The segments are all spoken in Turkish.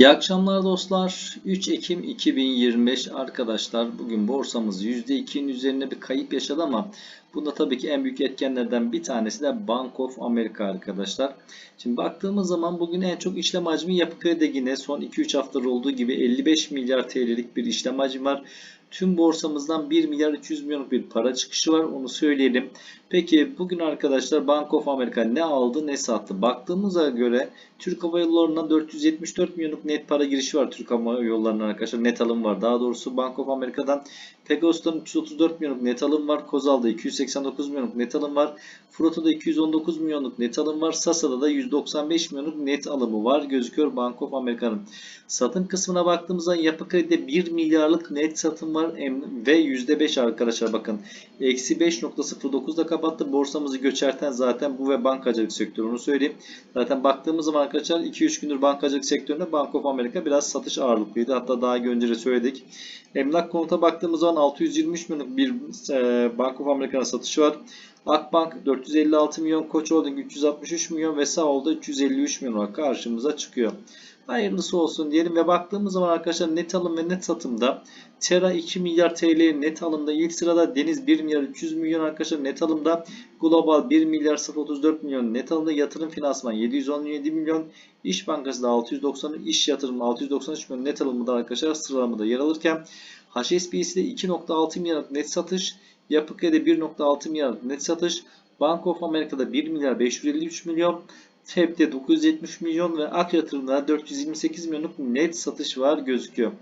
İyi akşamlar dostlar. 3 Ekim 2025 arkadaşlar. Bugün borsamız %2'nin üzerine bir kayıp yaşadı ama bunda tabii ki en büyük etkenlerden bir tanesi de Bank of America arkadaşlar. Şimdi baktığımız zaman bugün en çok işlem hacmi yapı kredi yine son 2-3 haftadır olduğu gibi 55 milyar TL'lik bir işlem hacmi var. Tüm borsamızdan 1 milyar 300 milyonluk bir para çıkışı var onu söyleyelim. Peki bugün arkadaşlar Bank of America ne aldı ne sattı? Baktığımıza göre Türk Hava Yolları'ndan 474 milyonluk net para girişi var Türk Hava Yolları'ndan arkadaşlar. Net alım var. Daha doğrusu Bank of America'dan Pegasus'tan 334 milyonluk net alım var. Kozal'da 289 milyonluk net alım var. Frota'da 219 milyonluk net alım var. Sasa'da da 195 milyonluk net alımı var. Gözüküyor Bank of America'nın. Satım kısmına baktığımızda yapı kredide 1 milyarlık net satım var Em- ve %5 arkadaşlar bakın. Eksi 5.09'da kapattı. Borsamızı göçerten zaten bu ve bankacılık sektörü onu söyleyeyim. Zaten baktığımız zaman arkadaşlar 2-3 gündür bankacılık sektöründe Bank of America biraz satış ağırlıklıydı. Hatta daha önce de söyledik. Emlak konuta baktığımız zaman 623 milyonluk bir e, Bank of America'nın satışı var. Akbank 456 milyon, Koç Holding 363 milyon ve Sağol'da 353 milyon karşımıza çıkıyor. Hayırlısı olsun diyelim ve baktığımız zaman arkadaşlar net alım ve net satımda Terra 2 milyar TL net alımda. İlk sırada Deniz 1 milyar 300 milyon arkadaşlar net alımda. Global 1 milyar 034 milyon net alımda. Yatırım finansman 717 milyon. İş Bankası da 690 iş yatırımı 693 milyon net alımında arkadaşlar sıralamada yer alırken HSBC de 2.6 milyar net satış Yapı Kredi 1.6 milyar net satış Bank of America'da 1 milyar 553 milyon TEP'te 970 milyon ve Ak Yatırım'da 428 milyonluk net satış var gözüküyor.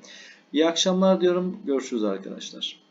İyi akşamlar diyorum. Görüşürüz arkadaşlar.